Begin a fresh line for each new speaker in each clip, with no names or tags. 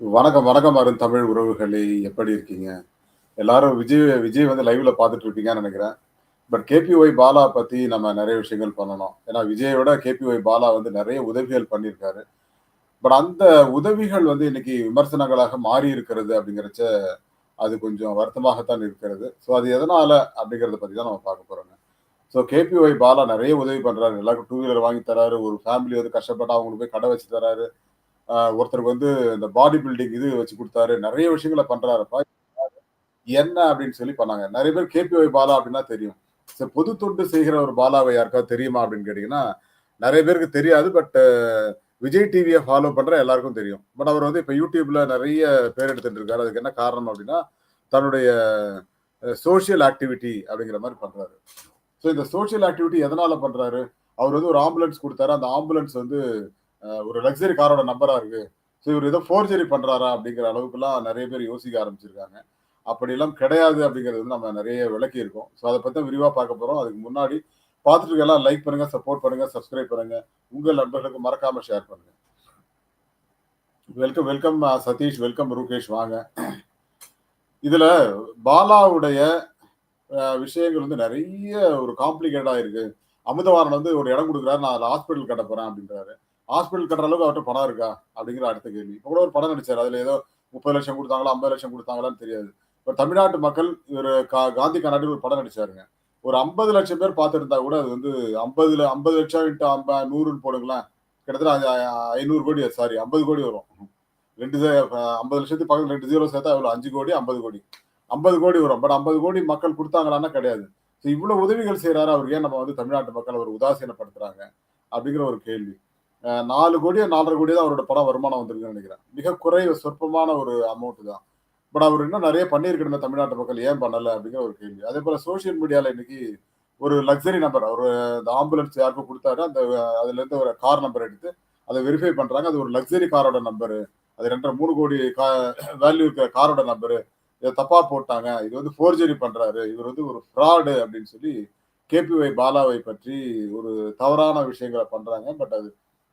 வணக்கம், வணக்கம் அருண் தமிழ் உறவுகளே! எப்படி இருக்கீங்க? எல்லாரும் விஜய் விஜய் வந்து லைவ்ல பார்த்துட்டு இருப்பீங்கன்னு நினைக்கிறேன் பட் கேபிஒய் பாலா பத்தி நம்ம நிறைய விஷயங்கள் பண்ணணும். ஏன்னா விஜயோட விட கேபிஒய் பாலா வந்து நிறைய உதவிகள் பண்ணியிருக்காரு. பட் அந்த உதவிகள் வந்து இன்னைக்கு விமர்சனங்களாக மாறி இருக்கிறது அப்படிங்கிறச்ச, அது கொஞ்சம் வருத்தமாகத்தான் இருக்கிறது. ஸோ அது எதனால அப்படிங்கிறத பத்தி தான் நம்ம பார்க்க போறோங்க. ஸோ கேபிஒய் பாலா நிறைய உதவி பண்றாரு. எல்லாருக்கும் டூ வீலர் வாங்கி தராரு. ஒரு ஃபேமிலி வந்து கஷ்டப்பட்டா அவங்களுக்கு போய் கடை வச்சு தராரு. ஒருத்தருக்கு வந்து இந்த பாடி பில்டிங் இது வச்சு கொடுத்தாரு நிறைய விஷயங்கள பண்றாருப்பா. என்ன அப்படின்னு சொல்லி பண்ணாங்க. நிறைய பேர் கேபிஒய் பாலா அப்படின்னா தெரியும். சரி பொது தொண்டு செய்கிற ஒரு பாலாவை யாருக்காவது தெரியுமா அப்படின்னு கேட்டீங்கன்னா, நிறைய பேருக்கு தெரியாது. பட் விஜய் டிவியை ஃபாலோ பண்ற எல்லாருக்கும் தெரியும். பட் அவர் வந்து இப்போ யூடியூப்ல நிறைய பேர் எடுத்துட்டு இருக்காரு. அதுக்கு என்ன காரணம் அப்படின்னா, தன்னுடைய சோசியல் ஆக்டிவிட்டி அப்படிங்கிற மாதிரி பண்றாரு. ஸோ இந்த சோசியல் ஆக்டிவிட்டி எதனால பண்றாரு? அவர் வந்து ஒரு ஆம்புலன்ஸ் கொடுத்தாரு அந்த ஆம்புலன்ஸ் வந்து ஒரு லக்ஸரி காரோட நம்பரா இருக்கு. ஸோ இவர் ஏதோ ஃபோர்ஜரி பண்றாரா? அப்படிங்கிற அளவுக்குலாம் நிறைய பேர் யோசிக்க ஆரம்பிச்சிருக்காங்க. அப்படியெல்லாம் கிடையாது அப்படிங்கிறது வந்து நம்ம நிறைய விளக்கி இருக்கோம் ஸோ அதை பத்தி விரிவாக விரிவா பார்க்க போறோம். அதுக்கு முன்னாடி பார்த்துட்டு எல்லாம் லைக் பண்ணுங்க, சப்போர்ட் பண்ணுங்க, சப்ஸ்கிரைப் பண்ணுங்க. உங்கள் நண்பர்களுக்கு மறக்காம ஷேர் பண்ணுங்க. Welcome, welcome Satish, welcome Rukesh வாங்க. இதுல பாலாவுடைய விஷயங்கள் வந்து நிறைய ஒரு காம்ப்ளிகேட்டா இருக்கு. அமுதவாரன் வந்து ஒரு இடம் கொடுக்குறாரு நான் அதில் ஹாஸ்பிட்டல் கட்டப் போறேன் அப்படின்றாரு. ஹாஸ்பிட்டல் கட்டுற அளவுக்கு அவர்கிட்ட பணம் இருக்கா? அப்படிங்கிற அடுத்த கேள்வி. இப்போ கூட ஒரு படம் நடிச்சார் அதில் ஏதோ முப்பது லட்சம் கொடுத்தாங்களா ஐம்பது லட்சம் கொடுத்தாங்களான்னு தெரியாது. இப்போ தமிழ்நாட்டு மக்கள் ஒரு கா காந்தி கர்நாடகால ஒரு படம் நடிச்சாருங்க. ஒரு ஐம்பது லட்சம் பேர் பார்த்துருந்தா கூட அது வந்து ஐம்பதுல ஐம்பது லட்சம் இன்ட்டு ஐம்ப நூறுன்னு போடுங்களேன். கிட்டத்தட்ட ஐநூறு கோடி சாரி ஐம்பது கோடி வரும். ரெண்டு ஐம்பது லட்சத்துக்கு பக்கத்தில் ரெண்டு ஜீரோ சேர்த்தா எவ்வளோ 5,00,00,000 50,00,00,000 50,00,00,000 வரும். பட் ஐம்பது கோடி மக்கள் கொடுத்தாங்களான்னா கிடையாது. ஸோ இவ்வளோ உதவிகள் செய்கிறாரு அவர் ஏன் நம்ம வந்து தமிழ்நாட்டு மக்கள் அவர் உதாசீனப்படுத்துறாங்க? அப்படிங்கிற ஒரு கேள்வி. அ 4,00,00,000 4,50,00,000 தான் அவரோட படம் வருமானம் வந்திருக்குன்னு நினைக்கிறேன் மிக குறைவு சொற்பமான ஒரு அமௌண்ட் தான். பட் அவர் இன்னும் நிறைய பண்ணியிருக்கணுமே தமிழ்நாட்டு மக்கள் ஏன் பண்ணலை அப்படிங்கிற ஒரு கேள்வி. அதே போல் சோசியல் மீடியாவில் இன்னைக்கு ஒரு லக்ஸரி நம்பர் அவர் அந்த ஆம்புலன்ஸ் யாருக்கும் கொடுத்தாரு அந்த அதுலேருந்து ஒரு கார் நம்பர் எடுத்து அதை வெரிஃபை பண்ணுறாங்க அது ஒரு லக்ஸரி காரோட நம்பரு. அது 2 1/2 3 கோடி கா வேல்யூ இருக்கிற காரோட நம்பரு. இதை தப்பாக போட்டாங்க. இது வந்து ஃபோர்ஜரி பண்ணுறாரு இவர் வந்து ஒரு ஃப்ராடு அப்படின்னு சொல்லி கேபிஒய் பாலாவை பற்றி ஒரு தவறான விஷயங்கள பண்ணுறாங்க பட் அது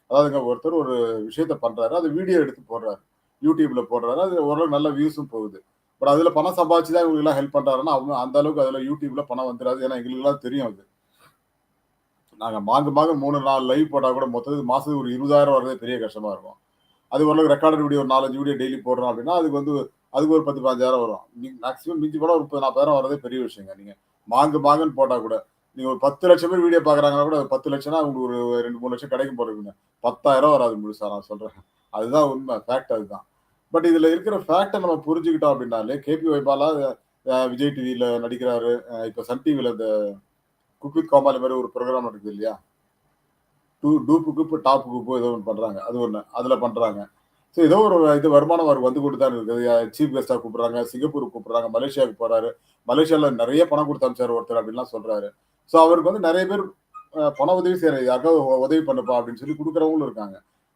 அதாவதுங்க ஒருத்தர் ஒரு விஷயத்த பண்றாரு. அது வீடியோ எடுத்து போடுறாரு. யூடியூப்ல போடுறாரு. அது ஓரளவு நல்ல வியூஸும் போகுது. பட் அதுல பணம் சம்பாதிச்சு தான் இவங்களுக்கெல்லாம் ஹெல்ப் பண்றாருன்னா, அவங்க அந்த அளவுக்கு அதுல யூடியூப்ல பணம் வந்துடாது ஏன்னா எங்களுக்கெல்லாம் தெரியும் அது. நாங்க மாங்கு மாங்கு 3, 4 லைவ் போட்டா கூட மொத்தத்துக்கு மாசத்துக்கு ஒரு 20,000 வர்றதே பெரிய கஷ்டமா இருக்கும். அது ஓரளவுக்கு ரெக்கார்டட் வீடியோ ஒரு 4, 5 வீடியோ டெய்லி போடுறோம் அப்படின்னா, அதுக்கு வந்து அதுக்கு ஒரு 10, 15,000 வரும். மேக்ஸிமம் மிஞ்சி போனால் ஒரு முப்பது நாற்பதாயிரம் வரதே பெரிய விஷயங்க. நீங்க மாங்கு மாங்குன்னு போட்டா கூட. நீங்க ஒரு பத்து லட்சம் பேர் வீடியோ பாக்குறாங்கன்னா கூட 10,00,000னா உங்களுக்கு ஒரு 2, 3,00,000 கிடைக்கும் போறீங்க பத்தாயிரம் வராது முழுசா நான் சொல்றேன். அதுதான் உண்மை. ஃபேக்ட் அதுதான். பட் இதுல இருக்கிற ஃபேக்டை நம்ம புரிஞ்சுக்கிட்டோம் அப்படின்னாலே, கேபி வைபாலா விஜய் டிவியில நடிக்கிறாரு. இப்ப சன் டிவியில இந்த குக் வித் கோமாளி ஒரு ப்ரோக்ராம் நடக்குது இல்லையா? டூ டூப்பு குப்பு, டாப் குப்பு ஏதோ ஒன்று பண்றாங்க. அது ஒன்று அதுல பண்றாங்க. ஸோ ஏதோ ஒரு இது வருமானம் அவருக்கு வந்து கொண்டு தான் இருக்குது. சீஃப் கெஸ்டாக கூப்பிடுறாங்க. சிங்கப்பூருக்கு கூப்பிடுறாங்க. மலேசியாவுக்கு போறாரு. மலேசியாவில் நிறைய பணம் கொடுத்து அனுப்பிச்சாரு ஒருத்தர் அப்படின்லாம் சொல்றாரு. ஸோ அவருக்கு வந்து நிறைய பேர் பண உதவி செய்கிற யாருக்காவது உதவி பண்ணுப்பா அப்படின்னு சொல்லி கொடுக்குறவங்களும் இருக்காங்க.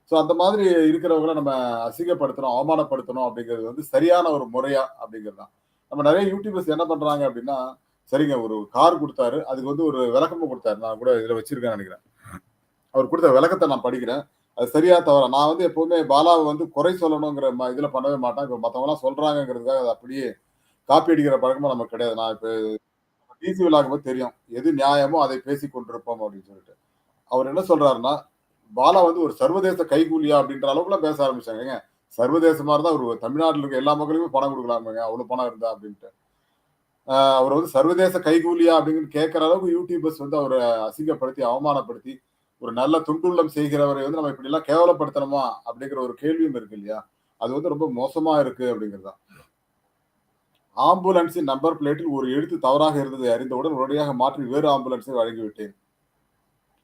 ஸோ அந்த மாதிரி இருக்கிறவங்கள நம்ம அசிங்கப்படுத்தணும், அவமானப்படுத்தணும் அப்படிங்கிறது வந்து சரியான ஒரு முறையா அப்படிங்கிறது தான். நம்ம நிறைய யூடியூபர்ஸ் என்ன பண்ணுறாங்க அப்படின்னா, சரிங்க ஒரு கார் கொடுத்தாரு அதுக்கு வந்து ஒரு விளக்கமும் கொடுத்தாரு நான் கூட இதில் வச்சிருக்கேன்னு நினைக்கிறேன் அவர் கொடுத்த விளக்கத்தை நான் படிக்கிறேன். அது சரியா? தவிர நான் வந்து எப்போவுமே பாலாவை வந்து குறை சொல்லணுங்கிற ம இதில் பண்ணவே மாட்டேன். இப்போ மற்றவங்களாம் சொல்றாங்கங்கிறதுக்காக அது அப்படியே காப்பி அடிக்கிற பழக்கமும் நமக்கு கிடையாது. நான் இப்போ டிசி விலாகும்போது தெரியும். எது நியாயமோ அதை பேசி கொண்டிருப்போம் அப்படின்னு சொல்லிட்டு. அவர் என்ன சொல்றாருன்னா, பாலா வந்து ஒரு சர்வதேச கைகூலியா அப்படின்ற அளவுக்குலாம் பேச ஆரம்பிச்சாங்க. சர்வதேசமா இருந்தா அவர் தமிழ்நாட்டில் இருக்க எல்லா மக்களுக்குமே பணம் கொடுக்கலாமுங்க அவ்வளவு பணம் இருந்தா அப்படின்ட்டு. அவர் வந்து சர்வதேச கைகூலியா அப்படின்னு கேட்குற அளவுக்கு யூடியூபர்ஸ் வந்து அவரை அசிங்கப்படுத்தி, அவமானப்படுத்தி, ஒரு நல்ல துண்டுள்ளம் செய்கிறவரை வந்து நம்ம இப்படிலாம் கேவலப்படுத்தணுமா? அப்படிங்கிற ஒரு கேள்வியும் இருக்கு இல்லையா? அது வந்து ரொம்ப மோசமா இருக்கு அப்படிங்கிறது தான். ஆம்புலன்ஸின் நம்பர் பிளேட்டில் ஒரு எழுத்து தவறாக இருந்ததை அறிந்தவுடன் உடனடியாக மாற்றி வேறு ஆம்புலன்ஸை வழங்கிவிட்டேன்.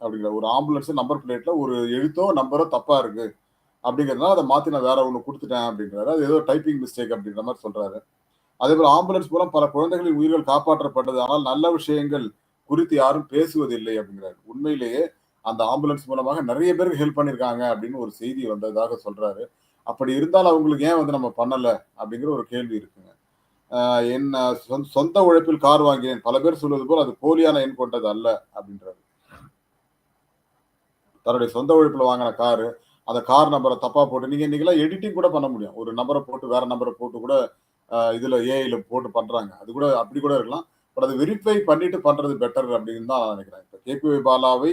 அப்படிங்கிற ஒரு ஆம்புலன்ஸ் நம்பர் பிளேட்ல ஒரு எழுத்தோ, நம்பரோ தப்பா இருக்கு. அப்படிங்கிறதுனால அதை மாற்றி நான் வேற ஒன்று கொடுத்துட்டேன் அப்படின்றாரு. அது ஏதோ டைப்பிங் மிஸ்டேக் அப்படின்ற மாதிரி சொல்றாரு. அதேபோல் ஆம்புலன்ஸ் மூலம் பல குழந்தைகளின் உயிர்கள் காப்பாற்றப்பட்டது. ஆனால் நல்ல விஷயங்கள் குறித்து யாரும் பேசுவதில்லை அப்படிங்கிறாரு. உண்மையிலேயே அந்த ஆம்புலன்ஸ் மூலமாக நிறைய பேருக்கு ஹெல்ப் பண்ணியிருக்காங்க அப்படின்னு ஒரு செய்தி வந்ததாக சொல்றாரு. அப்படி இருந்தால் அவங்களுக்கு ஏன் வந்து நம்ம பண்ணலை அப்படிங்கிற ஒரு கேள்வி இருக்குங்க. என் சொந்த உழைப்பில் கார் வாங்கினேன். பல பேர் சொல்வது போல் அது போலியான எண் கொண்டது அல்ல அப்படின்றாரு. தன்னுடைய சொந்த உழைப்பில் வாங்கின காரு. அந்த கார் நம்பரை தப்பா போட்டு நீங்க இன்னைக்கெல்லாம் எடிட்டிங் கூட பண்ண முடியும் ஒரு நம்பரை போட்டு வேற நம்பரை போட்டு கூட இதுல ஏஐல போட்டு பண்றாங்க அது கூட அப்படி கூட இருக்கலாம் பட் அது வெரிஃபை பண்ணிட்டு பண்றது பெட்டர் அப்படின்னு தான் நான் நினைக்கிறேன் இப்போ கேபிஒய் பாலாவை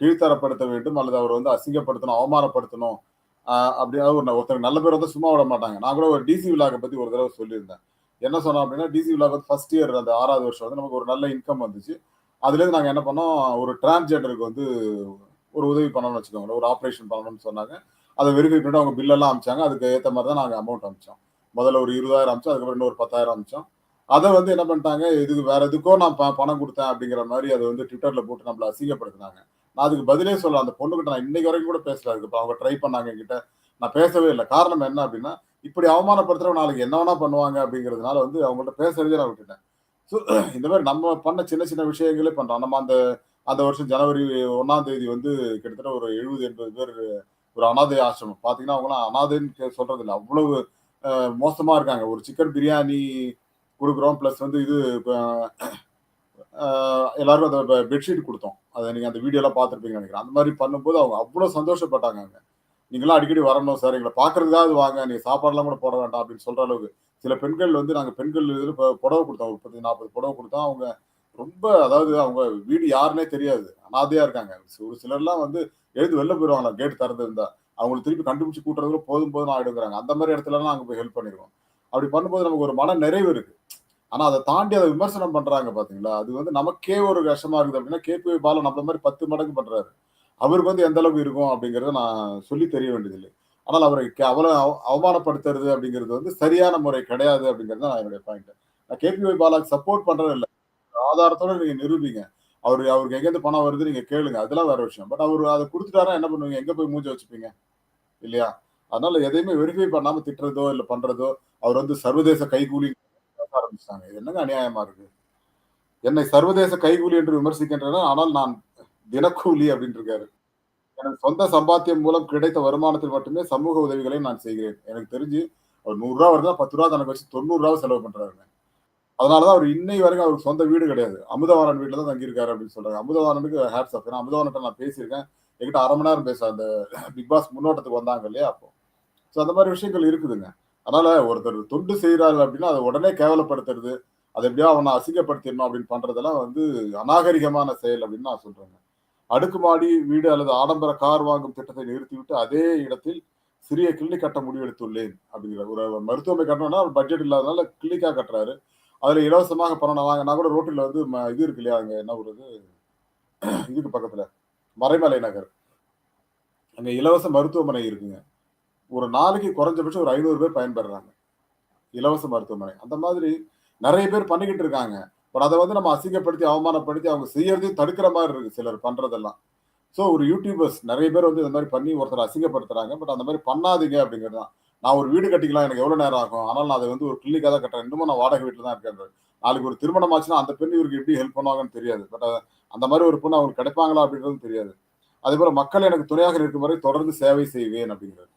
கீழ்த்தரப்படுத்த வேண்டும் அல்லது அவர் வந்து அசிங்கப்படுத்தணும் அவமானப்படுத்தணும் ஆஹ் ஒரு ஒருத்தர் நல்ல பேர் வந்து சும்மா விட மாட்டாங்க நான் கூட ஒரு டிசி விழாவை பத்தி ஒரு தடவை சொல்லியிருந்தேன் என்ன சொன்னோம் அப்படின்னா டிசி விழாக்கு வந்து ஃபர்ஸ்ட் இயர் அந்த ஆறாவது வருஷம் வந்து நமக்கு ஒரு நல்ல இன்கம் வந்துச்சு. அதுலேருந்து நாங்கள் என்ன பண்ணோம் ஒரு டிரான்ஸ்ஜெண்டருக்கு வந்து ஒரு உதவி பண்ணணும்னு வச்சுக்கோங்களேன் ஒரு ஆப்ரேஷன் பண்ணணும்னு சொன்னாங்க. அதை வெரிஃபை பண்ணிட்டு அவங்க பில்லெல்லாம் அமிச்சாங்க. அதுக்கு ஏற்ற மாதிரி தான் நாங்கள் அமௌண்ட் அமிச்சோம். முதல்ல ஒரு இருபதாயிரம் அமிச்சோம் அதுக்கப்புறம் இன்னொரு பத்தாயிரம் அமிச்சோம். அதை வந்து என்ன பண்ணிட்டாங்க இதுக்கு வேற எதுக்கோ நான் ப- பணம் கொடுத்தேன் அப்படிங்கிற மாதிரி அதை வந்து ட்விட்டர்ல போட்டு நம்மள அசிங்கப்படுத்தினாங்க. நான் அதுக்கு பதிலே சொல்ல அந்த பொண்ணுகிட்ட நான் இன்னைக்கு வரைக்கும் கூட பேசல. அதுக்கு அவங்க ட்ரை பண்ணாங்க என்கிட்ட. நான் பேசவே இல்லை. காரணம் என்ன அப்படின்னா இப்படி அவமானப்படுத்துறவங்க நாளைக்கு என்ன வேணா பண்ணுவாங்க அப்படிங்கிறதுனால வந்து அவங்கள்ட்ட பேசுறதே நான் விட்டுட்டேன். ஸோ இந்த மாதிரி நம்ம பண்ண சின்ன சின்ன விஷயங்களே பண்றோம். நம்ம அந்த அந்த வருஷம் ஜனவரி ஒன்னாம் தேதி வந்து கிட்டத்தட்ட ஒரு எழுபது எண்பது பேர் ஒரு அனாதை ஆசிரமம். பார்த்தீங்கன்னா அவங்களாம் அனாதைன்னு கே- சொல்றது இல்லை அவ்வளவு மோசமாக மோசமா இருக்காங்க. ஒரு சிக்கன் பிரியாணி கொடுக்குறோம். ப்ளஸ் வந்து இது எல்லாருக்கும் அந்த பெட்ஷீட் கொடுத்தோம். அதை நீங்கள் அந்த வீடியோலாம் பார்த்துருப்பீங்கன்னு நினைக்கிறேன். அந்த மாதிரி பண்ணும்போது அவங்க அவ்வளோ சந்தோஷப்பட்டாங்க நீங்களாம் அடிக்கடி வரணும் சார். எங்களை பார்க்கறதுக்காவது வாங்க. நீ சாப்பாடுலாம் கூட போட வேண்டாம் அப்படின்னு சொல்ற அளவுக்கு சில பெண்கள் வந்து நாங்கள் பெண்கள் இதில் புடவை கொடுத்தோம். முப்பத்தி நாற்பது புடவை கொடுத்தோம். அவங்க ரொம்ப அதாவது அவங்க வீடு யாருன்னே தெரியாது. அனாதையா இருக்காங்க. ஒரு சிலர்லாம் வந்து எழுந்து வெளில போயிடுவாங்களா கேட் திறந்து இருந்தா. அவங்களுக்கு திருப்பி கண்டுபிடிச்சு கூட்டுறதுல போதும் போதும் ஆகிடுங்கிறாங்க அந்த மாதிரி இடத்துலலாம் அங்கே போய் ஹெல்ப் பண்ணிடுவோம் அப்படி பண்ணும்போது நமக்கு ஒரு மன நிறைவு இருக்கு. ஆனா அதை தாண்டி அதை விமர்சனம் பண்றாங்க பாத்தீங்களா? அது வந்து நமக்கே ஒரு கஷ்டமா இருக்குது அப்படின்னா கேபி பாலம் நம்மள மாதிரி பத்து மடங்கு பண்றாரு. அவருக்கு வந்து எந்த அளவுக்கு இருக்கும் அப்படிங்கறத நான் சொல்லி தெரிய வேண்டியதில்லை. ஆனால் அவரை கே- அவ்வளவு அவ- அவமானப்படுத்துறது அப்படிங்கிறது வந்து சரியான முறை கிடையாது அப்படிங்கிறது தான் என்னுடைய பாயிண்ட் நான் கேபிஒய் பாலாக்கு சப்போர்ட் பண்றது இல்லை. ஆதாரத்தோட நீங்க நிரூபிங்க. அவர் அவருக்கு எங்கேருந்து பணம் வருது நீங்க கேளுங்க. அதெல்லாம் வேற விஷயம். பட் அவர் அதை கொடுத்துட்டாரா என்ன பண்ணுவீங்க? எங்க போய் மூஞ்சி வச்சுப்பீங்க? இல்லையா? அதனால எதையுமே வெரிஃபை பண்ணாம திட்டுறதோ இல்ல பண்றதோ அவர் வந்து சர்வதேச கைகூலி பேச ஆரம்பிச்சிட்டாங்க. இது என்னங்க அநியாயமா இருக்கு? என்னை சர்வதேச கைகூலி என்று விமர்சிக்கின்றனர். ஆனால் நான் தினக்கூலி அப்படின்னு இருக்காரு எனக்கு சொந்த சம்பாத்தியம் மூலம் கிடைத்த வருமானத்தில் மட்டுமே சமூக உதவிகளை நான் செய்கிறேன். எனக்கு தெரிஞ்சு அவர் நூறுரூவா வருதுன்னா பத்து ரூபா தனக்கு வச்சு தொண்ணூறுரூவா செலவு பண்றாருங்க. அதனாலதான் அவர் இன்னை வரைக்கும் அவருக்கு சொந்த வீடு கிடையாது. அமுதவாரன் வீட்டில் தான் தங்கியிருக்காரு அப்படின்னு சொல்றாங்க. அமுதவாரனுக்கு ஹேட்ஸ் ஆஃப் ஏன்னா அமுதவாரன்ட்ட நான் பேசியிருக்கேன். என்கிட்ட அரை மணி நேரம் பேச அந்த பிக் பாஸ் முன்னோட்டத்துக்கு வந்தாங்க இல்லையா அப்போ. ஸோ அந்த மாதிரி விஷயங்கள் இருக்குதுங்க. அதனால ஒருத்தர் தொண்டு செய்கிறாரு அப்படின்னா அதை உடனே கேவலப்படுத்துறது அதை எப்படியா அவனை அசிங்கப்படுத்திடணும் அப்படின்னு பண்றதெல்லாம் வந்து அநாகரிகமான செயல் அப்படின்னு நான் சொல்றேங்க. அடுக்குமாடி வீடு அல்லது ஆடம்பர கார் வாங்கும் திட்டத்தை நிறுத்திவிட்டு அதே இடத்தில் சிறிய கிளினிக் கட்ட முடிவெடுத்துள்ளேன் அப்படிங்கிற ஒரு மருத்துவமனை கட்டணும்னா பட்ஜெட் இல்லாதனால கிளினிக்காக கட்டுறாரு. அதுல இலவசமாக பணம் வாங்கினா கூட ரோட்டில் வந்து ம- இது இருக்கு இல்லையா அங்க என்ன ஒரு இதுக்கு பக்கத்துல மறைமலை நகர். அங்க இலவச மருத்துவமனை இருக்குங்க. ஒரு நாளைக்கு குறைஞ்சபட்சம் ஒரு ஐநூறு பேர் பயன்படுறாங்க இலவச மருத்துவமனை. அந்த மாதிரி நிறைய பேர் பண்ணிக்கிட்டு இருக்காங்க. பட் அதை வந்து நம்ம அசிங்கப்படுத்தி அவமானப்படுத்தி அவங்க செய்யறதையும் தடுக்கிற மாதிரி இருக்கு சிலர் பண்றதெல்லாம். ஸோ ஒரு யூடியூபர்ஸ் நிறைய பேர் வந்து இந்த மாதிரி பண்ணி ஒருத்தர் அசிங்கப்படுத்துறாங்க. பட் அந்த மாதிரி பண்ணாதீங்க அப்படிங்கிறது தான். நான் ஒரு வீடு கட்டிக்கலாம் எனக்கு எவ்வளோ நேரம் ஆகும்? ஆனால் நான் அதை வந்து ஒரு கிளினிக்காக தான் கட்டுறேன். இன்னமும் நான் வாடகை வீட்டில் தான் இருக்கேன். நாளைக்கு ஒரு திருமணம் ஆச்சுன்னா அந்த பெண் இவருக்கு எப்படி ஹெல்ப் பண்ணுவாங்கன்னு தெரியாது. பட் அந்த மாதிரி ஒரு பொண்ணு அவங்களுக்கு கிடைப்பாங்களா அப்படின்றதும் தெரியாது. அதேபோல் மக்கள் எனக்கு துணையாக இருக்கும் வரை தொடர்ந்து சேவை செய்வேன் அப்படிங்கிறது.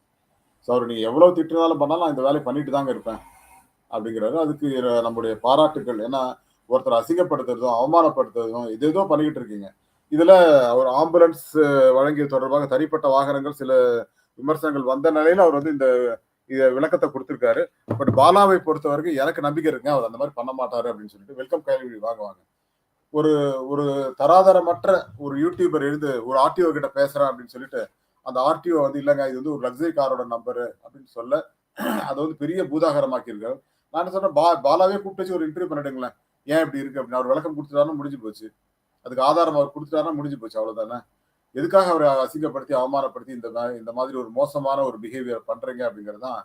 ஸோ அவர் நீங்கள் எவ்வளோ திட்டினாலும் பண்ணாலும் நான் இந்த வேலையை பண்ணிட்டு தாங்க இருப்பேன் அப்படிங்கிறது. அதுக்கு நம்முடைய பாராட்டுகள் ஏன்னா ஒருத்தர் அசிங்கப்படுத்துறதும் அவமானப்படுத்துறதும் இது ஏதோ பண்ணிக்கிட்டு இருக்கீங்க. இதுல அவர் ஆம்புலன்ஸ் வழங்கிய தொடர்பாக தனிப்பட்ட வாகனங்கள் சில விமர்சனங்கள் வந்த நிலையில அவர் வந்து இந்த இதை விளக்கத்தை கொடுத்திருக்காரு. பட் பாலாவை பொறுத்த வரைக்கும் எனக்கு நம்பிக்கை இருக்குங்க. அவர் அந்த மாதிரி பண்ண மாட்டாரு அப்படின்னு சொல்லிட்டு வெல்கம் கைவி வாங்குவாங்க ஒரு ஒரு தராதரமற்ற ஒரு யூடியூபர் எழுந்து ஒரு ஆர்டிஓ கிட்ட பேசுறேன் அப்படின்னு சொல்லிட்டு அந்த ஆர்டிஓ வந்து இல்லைங்க இது வந்து ஒரு லக்ஸரி காரோட நம்பரு அப்படின்னு சொல்ல அதை வந்து பெரிய பூதாகரமாக்கியிருக்காரு. நான் சொன்னேன் பா பாலாவே கூப்பிட்டு வச்சு ஒரு இன்டர்வியூ பண்ணிடுங்களேன். ஏன் இப்படி இருக்கு அப்படின்னு அவர் விளக்கம் கொடுத்துட்டாருன்னு முடிஞ்சு போச்சு. அதுக்கு ஆதாரம் அவர் கொடுத்துட்டாருன்னா முடிஞ்சு போச்சு அவ்வளவுதானே? எதுக்காக அவரை அசிங்கப்படுத்தி அவமானப்படுத்தி இந்த இந்த மாதிரி ஒரு மோசமான ஒரு பிஹேவியர் பண்றீங்க அப்படிங்கிறது தான்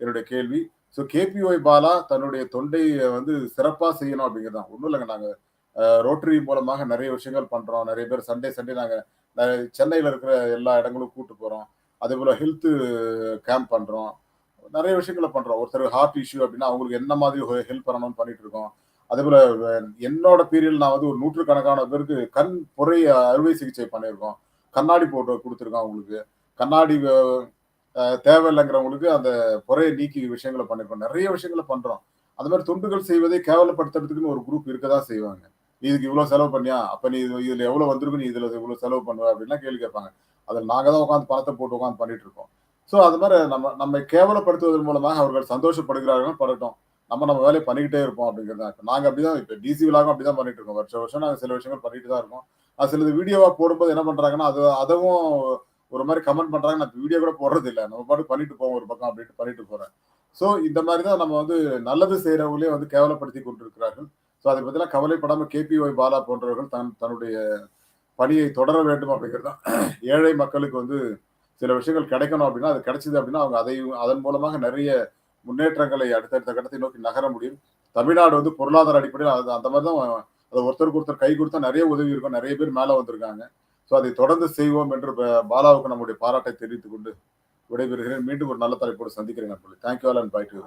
என்னுடைய கேள்வி. ஸோ கேபிஒய் பாலா தன்னுடைய தொண்டையை வந்து சிறப்பா செய்யணும் அப்படிங்கிறது தான் ஒன்றும் இல்லைங்க நாங்கள் ரோட்டரி மூலமாக நிறைய விஷயங்கள் பண்றோம். நிறைய பேர் சண்டே சண்டே நாங்கள் சென்னையில் இருக்கிற எல்லா இடங்களும் கூட்டு போகிறோம் அதே போல் ஹெல்த்து கேம்ப் பண்ணுறோம் நிறைய விஷயங்களை பண்ணுறோம் ஒருத்தர் ஹார்ட் இஷ்யூ அப்படின்னா அவங்களுக்கு என்ன மாதிரி ஹெல்ப் பண்ணணும்னு பண்ணிட்டு இருக்கோம். அதே போல என்னோட பீரியட் நான் வந்து ஒரு நூற்றுக்கணக்கான பேருக்கு கண் பொறை அறுவை சிகிச்சை பண்ணியிருக்கோம். கண்ணாடி போட்டு கொடுத்துருக்கோம் அவங்களுக்கு. கண்ணாடி தேவையில்லைங்கிறவங்களுக்கு அந்த பொறையை நீக்கி விஷயங்களை பண்ணியிருக்கோம். நிறைய விஷயங்களை பண்றோம். அந்த மாதிரி தொண்டுகள் செய்வதை கேவலப்படுத்துறதுக்குன்னு ஒரு குரூப் இருக்கதான் செய்வாங்க. நீ இதுக்கு இவ்வளவு செலவு பண்ணியா? அப்ப நீ இது- இதுல எவ்வளவு வந்திருக்கு நீ இதுல இவ்வளவு செலவு பண்ணுவ அப்படின்லாம் கேள்வி கேட்பாங்க. அதில் நாங்க தான் உட்காந்து பணத்தை போட்டு உட்காந்து பண்ணிட்டு இருக்கோம். ஸோ அது மாதிரி நம்ம நம்மை கேவலப்படுத்துவதன் மூலமாக அவர்கள் சந்தோஷப்படுகிறார்கள் படட்டும். நம்ம நம்ம வேலையை பண்ணிக்கிட்டே இருப்போம் அப்படிங்கிறது தான் இப்போ நாங்கள் அப்படிதான் இப்போ டிசி விழாவும் அப்படி தான் பண்ணிட்டு இருக்கோம். வருஷம் வருஷம் நாங்கள் சில விஷயங்கள் பண்ணிட்டு தான் இருக்கோம். அது சிலது வீடியோவாக போடும்போது என்ன பண்றாங்கன்னா அது அதுவும் ஒரு மாதிரி கமெண்ட் பண்றாங்க. நான் வீடியோ கூட போடுறது இல்லை. நம்ம பாட்டு பண்ணிட்டு போவோம் ஒரு பக்கம் அப்படின்ட்டு பண்ணிட்டு போறேன். ஸோ இந்த மாதிரி தான் நம்ம வந்து நல்லது செய்கிறவங்களே வந்து கேவலப்படுத்தி கொண்டிருக்கிறார்கள். ஸோ அதை பற்றிலாம் கவலைப்படாமல் கேபிஒய் பாலா போன்றவர்கள் தன் தன்னுடைய பணியை தொடர வேண்டும் அப்படிங்கிறது தான். ஏழை மக்களுக்கு வந்து சில விஷயங்கள் கிடைக்கணும் அப்படின்னா அது கிடைச்சிது அப்படின்னா அவங்க அதையும் அதன் மூலமாக நிறைய முன்னேற்றங்களை அடுத்தடுத்த கட்டத்தை நோக்கி நகர முடியும். தமிழ்நாடு வந்து பொருளாதார அடிப்படையில் அது அந்த மாதிரி தான் அது ஒருத்தருக்கு ஒருத்தர் கை கொடுத்தா நிறைய உதவி இருக்கும். நிறைய பேர் மேலே வந்திருக்காங்க. ஸோ அதை தொடர்ந்து செய்வோம் என்று ப- பாலாவுக்கு நம்முடைய பாராட்டை தெரிவித்துக் கொண்டு விடைபெறுகிறேன். மீண்டும் ஒரு நல்ல தலைப்போடு சந்திக்கிறேன் thank you all and bye to